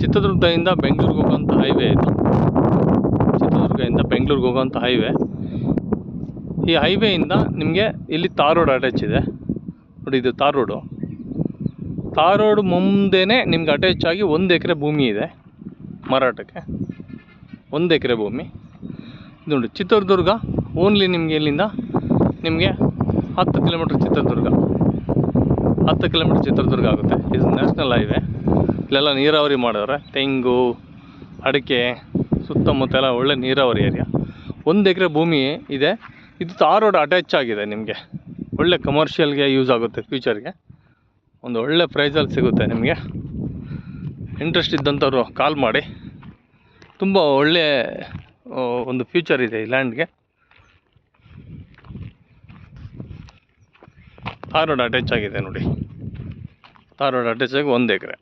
ಚಿತ್ರದುರ್ಗದಿಂದ ಬೆಂಗಳೂರಿಗೆ ಹೋಗೋಂಥ ಹೈವೇ ಇದು. ಚಿತ್ರದುರ್ಗದಿಂದ ಬೆಂಗಳೂರಿಗೆ ಹೋಗೋಂಥ ಹೈವೇ ಈ ಹೈವೇಯಿಂದ ನಿಮಗೆ ಇಲ್ಲಿ ತಾರ್ ರೋಡ್ ಅಟ್ಯಾಚ್ ಇದೆ. ನೋಡಿ, ಇದು ತಾರ್ ರೋಡು ತಾರ್ ರೋಡ್ ಮುಂದೆನೇ ನಿಮ್ಗೆ ಅಟ್ಯಾಚ್ ಆಗಿ ಒಂದು ಎಕರೆ ಭೂಮಿ ಇದೆ, ಮಾರಾಟಕ್ಕೆ. ಒಂದು ಎಕರೆ ಭೂಮಿ. ಇದು ನೋಡಿ, ಚಿತ್ರದುರ್ಗ ಓನ್ಲಿ ನಿಮಗೆ ಇಲ್ಲಿಂದ ನಿಮಗೆ ಹತ್ತು ಕಿಲೋಮೀಟ್ರ್ ಚಿತ್ರದುರ್ಗ. ಹತ್ತು ಕಿಲೋಮೀಟ್ರ್ ಚಿತ್ರದುರ್ಗ ಆಗುತ್ತೆ. ಇದು ನ್ಯಾಷನಲ್ ಹೈವೇ ಇಲ್ಲೆಲ್ಲ ನೀರಾವರಿ ಮಾಡವ್ರೆ ತೆಂಗು, ಅಡಿಕೆ ಸುತ್ತಮುತ್ತ ಎಲ್ಲ ಒಳ್ಳೆ ನೀರಾವರಿ ಏರಿಯಾ ಒಂದು ಎಕರೆ ಭೂಮಿ ಇದೆ. ಇದು ತಾರ್ ರೋಡ್ ಅಟ್ಯಾಚ್ ಆಗಿದೆ ನಿಮಗೆ. ಒಳ್ಳೆ ಕಮರ್ಷಿಯಲ್ಗೆ ಯೂಸ್ ಆಗುತ್ತೆ ಫ್ಯೂಚರ್ಗೆ ಒಂದು ಒಳ್ಳೆ ಪ್ರೈಸಲ್ಲಿ ಸಿಗುತ್ತೆ ನಿಮಗೆ. ಇಂಟ್ರೆಸ್ಟ್ ಇದ್ದಂಥವ್ರು ಕಾಲ್ ಮಾಡಿ. ತುಂಬ ಒಳ್ಳೆ ಒಂದು ಫ್ಯೂಚರ್ ಇದೆ ಈ ಲ್ಯಾಂಡ್ಗೆ ತಾರ್ ರೋಡ್ ಅಟ್ಯಾಚ್ ಆಗಿದೆ ನೋಡಿ. ತಾರ್ ರೋಡ್ ಅಟ್ಯಾಚ್ ಆಗಿ ಒಂದು ಎಕರೆ.